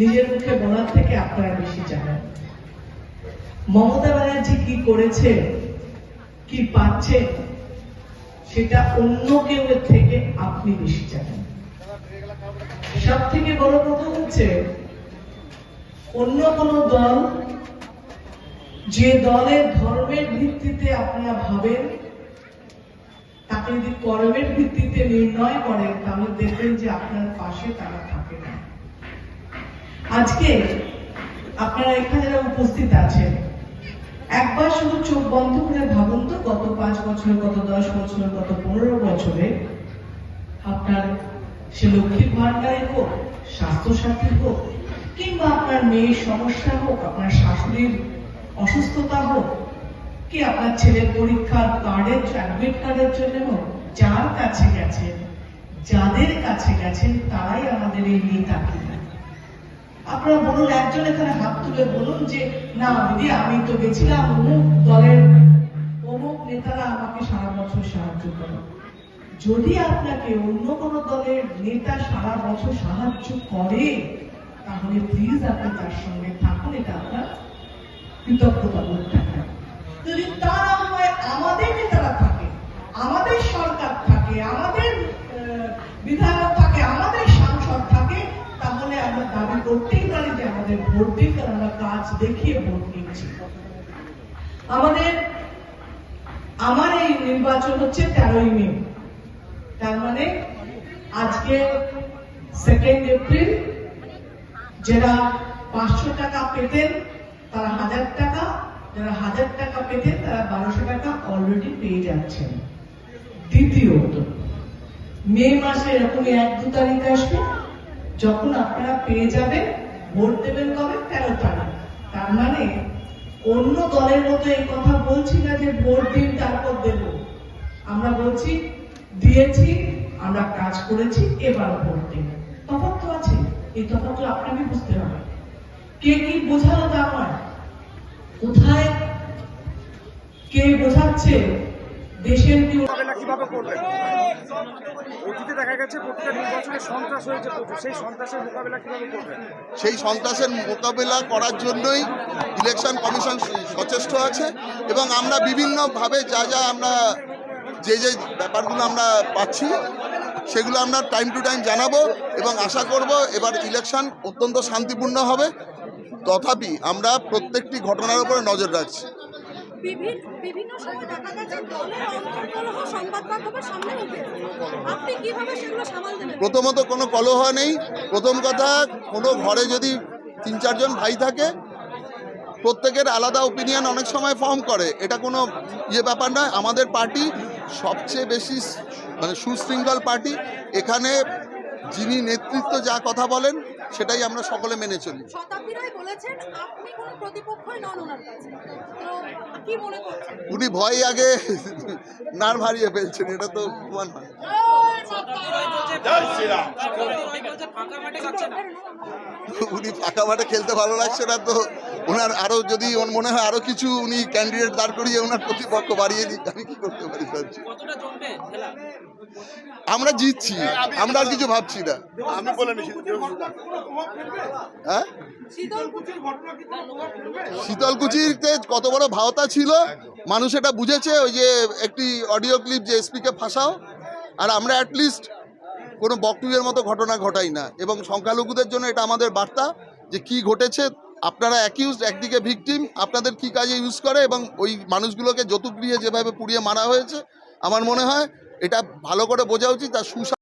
নিজের মুখে বলার থেকে আপনারা বেশি জানেন। মমতা ব্যানার্জি কি করেছে, কি পাচ্ছে, সেটা অন্য কেউ থেকে আপনি বেশি জানেন। সব থেকে বড় কথা হচ্ছে, অন্য কোন দল, যে দলের ধর্মের ভিত্তিতে আপনারা ভাবেন, তাকে যদি কর্মের ভিত্তিতে নির্ণয় করেন, তাহলে দেখবেন যে আপনার পাশে তারা থাকে না। আজকে আপনারা এখানে যারা উপস্থিত আছেন, একবার শুধু চোখ বন্ধ করে ভাবুন তো গত পাঁচ বছর, গত দশ বছর, গত পনেরো বছরে আপনার সে লক্ষ্মীর ভান্ডারে হোক স্বাস্থ্যসাথী হোক, কিংবা আপনার মেয়ের সমস্যা হোক, আপনার শাশুড়ির অসুস্থতা হোক, কি আপনার ছেলের পরীক্ষার কার্ডের অ্যাডমিট কার্ডের জন্য হোক, যার কাছে গেছেন, যাদের কাছে গেছেন, তারাই আমাদের এই নেতা। আপনারা বলুন একজন এখানে হাত তুলে বলুন যে না দিদি আমি তো গেছিলাম অমুক দলের অমুক নেতারা আমাকে সারা বছর সাহায্য করে। যদি আপনাকে অন্য কোন দলের নেতা সারা বছর সাহায্য করে তাহলে প্লিজ আপনি তার সঙ্গে থাকুন এটা আপনার কৃতজ্ঞতা বোধ থাকবে যদি তার না হয় আমাদের নেতারা থাকে আমাদের সরকার থাকে আমাদের আহ, কাজ দেখিয়ে ভোট নিচ্ছি আমাদের, আমার এই নির্বাচন হচ্ছে তেরোই মে। তার মানে আজকে সেকেন্ড এপ্রিল যারা পাঁচশো টাকা পেতেন, তারা হাজার টাকা, যারা হাজার টাকা পেতেন, তারা বারোশো টাকা অলরেডি পেয়ে যাচ্ছেন। দ্বিতীয়ত মে মাসে এরকমই এক দু তারিখ আসবে, যখন আপনারা পেয়ে যাবেন ভোট দেবেন কবে? তেরো তারিখ। তার মানে অন্য দলের মতো এই কথা বলছি না যে ভোট দিন, তারপর দেব। আমরা বলছি, দিয়েছি, আমরা কাজ করেছি এবার ভোট দিন। তফাৎ তো আছে। এই তফাৎ তো আপনাকে বুঝতে হবে। কে কি বোঝালো তা নয় কোথায় কে বোঝাচ্ছে? দেশের কীভাবে করবেন অতীতে দেখা গেছে প্রতিটা নির্বাচনে সন্ত্রাস হয়েছে সেই সন্ত্রাসের মোকাবেলা কীভাবে করবেন সেই সন্ত্রাসের মোকাবিলা করার জন্যই ইলেকশন কমিশন সচেষ্ট আছে এবং আমরা বিভিন্নভাবে যা যা আমরা যে যে ব্যাপারগুলো আমরা পাচ্ছি সেগুলো আমরা টাইম টু টাইম জানাব এবং আশা করব এবার ইলেকশন অত্যন্ত শান্তিপূর্ণ হবে। তথাপি আমরা প্রত্যেকটি ঘটনার উপরে নজর রাখছি। বিভিন্ন বিভিন্ন সময় দেখা গেছে প্রথমত কোনো কলহ নেই। প্রথম কথা, কোনো ঘরে যদি তিন, চারজন ভাই থাকে, প্রত্যেকের আলাদা ওপিনিয়ন অনেক সময় ফর্ম করে। এটা কোনো ইয়ে ব্যাপার নয়। আমাদের পার্টি সবচেয়ে বেশি মানে সুশৃঙ্খল পার্টি এখানে যিনি নেতৃত্ব যা কথা বলেন সেটাই আমরা সকলে মেনে চলি। বলেছেন আপনি কোনো প্রতিপক্ষই নন ওনার কাছে। তো কি মনে করছেন? উনি ভয় আগে নার্ভ হারিয়ে ফেলছেন এটা তো প্রমাণ হয়। উনি ফাঁকা মাঠে খেলতে ভালো লাগছে না তো। ওনার আরও যদি মনে হয় আরও কিছু উনি ক্যান্ডিডেট দাঁড় করিয়ে ওনার প্রতিপক্ষ বাড়িয়ে দিক আমি কি করতে পারি ভাবছি। আমরা জিতছি আমরা আর কিছু ভাবছি না। আমি বলে নিছি হ্যাঁ? শীতল শীতলকুচিতে কত বড় ভাওতা ছিল মানুষ এটা বুঝেছে ওই যে একটি অডিও ক্লিপ যে এসপিকে ফাঁসাও আর আমরা অ্যাটলিস্ট কোনো বক্তব্যের মতো ঘটনা ঘটাই না। এবং সংখ্যালঘুদের জন্য এটা আমাদের বার্তা যে কি ঘটেছে আপনারা অ্যাকিউজ একদিকে ভিকটিম আপনাদের কি কাজে ইউজ করে এবং ওই মানুষগুলোকে যৌতুক যেভাবে পুড়িয়ে মারা হয়েছে, আমার মনে হয় এটা ভালো করে বোঝা উচিত তার সুশা